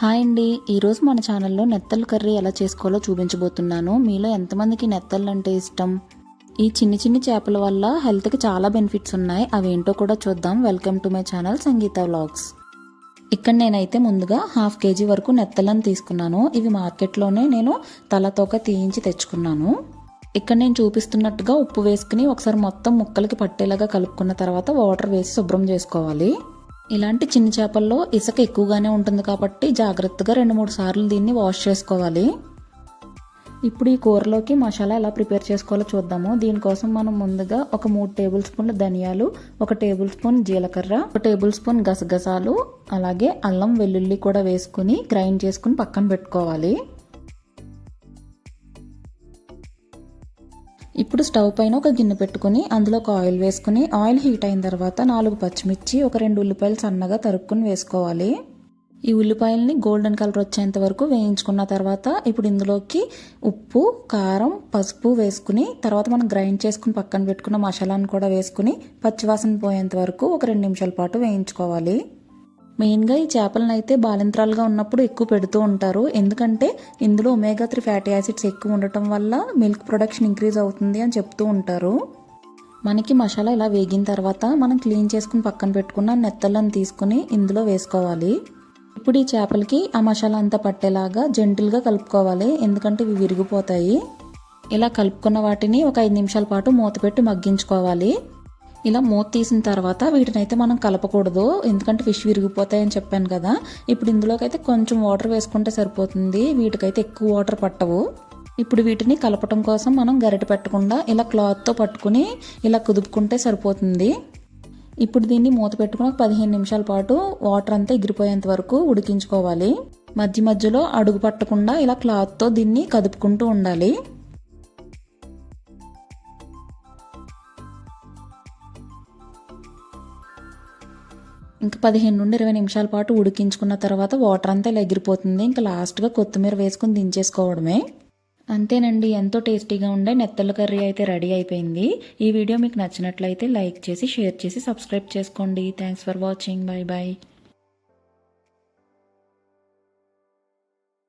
Hi అండి. ఈరోజు మన ఛానల్లో నెత్తలు కర్రీ ఎలా చేసుకోవాలో చూపించబోతున్నాను. మీలో ఎంతమందికి నెత్తళ్ళు అంటే ఇష్టం? ఈ చిన్ని చిన్ని చేపల వల్ల హెల్త్కి చాలా బెనిఫిట్స్ ఉన్నాయి. అవేంటో కూడా చూద్దాం. Welcome to my channel Sangeeta vlogs. ఇక్కడ నేనైతే ముందుగా హాఫ్ కేజీ వరకు నెత్తలను తీసుకున్నాను. ఇవి మార్కెట్లోనే నేను తలతోక తీయించి తెచ్చుకున్నాను. ఇక్కడ నేను చూపిస్తున్నట్టుగా ఉప్పు వేసుకుని ఒకసారి మొత్తం ముక్కలకి పట్టేలాగా కలుపుకున్న తర్వాత వాటర్ వేసి శుభ్రం చేసుకోవాలి. ఇలాంటి చిన్న చేపల్లో ఇసుక ఎక్కువగానే ఉంటుంది కాబట్టి జాగ్రత్తగా రెండు మూడు సార్లు దీన్ని వాష్ చేసుకోవాలి. ఇప్పుడు ఈ కూరలోకి మసాలా ఎలా ప్రిపేర్ చేసుకోవాలో చూద్దాము. దీనికోసం మనం ముందుగా ఒక మూడు టేబుల్ స్పూన్ల ధనియాలు ఒక టేబుల్ స్పూన్ జీలకర్ర ఒక టేబుల్ స్పూన్ గసగసాలు అలాగే అల్లం వెల్లుల్లి కూడా వేసుకుని గ్రైండ్ చేసుకుని పక్కన పెట్టుకోవాలి. ఇప్పుడు స్టవ్ పైన ఒక గిన్నె పెట్టుకుని అందులో ఒక ఆయిల్ వేసుకుని ఆయిల్ హీట్ అయిన తర్వాత నాలుగు పచ్చిమిర్చి ఒక రెండు ఉల్లిపాయలు సన్నగా తరుక్కుని వేసుకోవాలి. ఈ ఉల్లిపాయల్ని గోల్డెన్ కలర్ వచ్చేంత వరకు వేయించుకున్న తర్వాత ఇప్పుడు ఇందులోకి ఉప్పు కారం పసుపు వేసుకుని తర్వాత మనం గ్రైండ్ చేసుకుని పక్కన పెట్టుకున్న మసాలాను కూడా వేసుకుని పచ్చివాసన పోయేంత వరకు ఒక రెండు నిమిషాల పాటు వేయించుకోవాలి. మెయిన్గా ఈ చేపలను అయితే బాలింత్రాలుగా ఉన్నప్పుడు ఎక్కువ పెడుతూ ఉంటారు. ఎందుకంటే ఇందులో ఒమేగా త్రీ ఫ్యాటీ యాసిడ్స్ ఎక్కువ ఉండటం వల్ల మిల్క్ ప్రొడక్షన్ ఇంక్రీజ్ అవుతుంది అని చెప్తూ ఉంటారు. మనకి మసాలా ఇలా వేగిన తర్వాత మనం క్లీన్ చేసుకుని పక్కన పెట్టుకున్న నెత్తలను తీసుకుని ఇందులో వేసుకోవాలి. ఇప్పుడు ఈ చేపలకి ఆ మసాలా అంతా పట్టేలాగా జెంటిల్గా కలుపుకోవాలి. ఎందుకంటే ఇవి విరిగిపోతాయి. ఇలా కలుపుకున్న వాటిని ఒక ఐదు నిమిషాల పాటు మూత పెట్టి మగ్గించుకోవాలి. ఇలా మూత తీసిన తర్వాత వీటిని అయితే మనం కలపకూడదు. ఎందుకంటే ఫిష్ విరిగిపోతాయని చెప్పాను కదా. ఇప్పుడు ఇందులోకైతే కొంచెం వాటర్ వేసుకుంటే సరిపోతుంది. వీటికైతే ఎక్కువ వాటర్ పట్టవు. ఇప్పుడు వీటిని కలపటం కోసం మనం గరిట పెట్టకుండా ఇలా క్లాత్తో పట్టుకుని ఇలా కుదుపుకుంటే సరిపోతుంది. ఇప్పుడు దీన్ని మూత పెట్టుకుని ఒక పదిహేను నిమిషాల పాటు వాటర్ అంతా ఎగిరిపోయేంత వరకు ఉడికించుకోవాలి. మధ్య మధ్యలో అడుగు పట్టకుండా ఇలా క్లాత్తో దీన్ని కదుపుకుంటూ ఉండాలి. ఇంకా పదిహేను నుండి ఇరవై నిమిషాల పాటు ఉడికించుకున్న తర్వాత వాటర్ అంతా ఇలా ఎగిరిపోతుంది. ఇంకా లాస్ట్గా కొత్తిమీర వేసుకుని దించేసుకోవడమే. అంతేనండి ఎంతో టేస్టీగా ఉండే నెత్తల కర్రీ అయితే రెడీ అయిపోయింది. ఈ వీడియో మీకు నచ్చినట్లయితే లైక్ చేసి షేర్ చేసి సబ్స్క్రైబ్ చేసుకోండి. Thanks for watching bye bye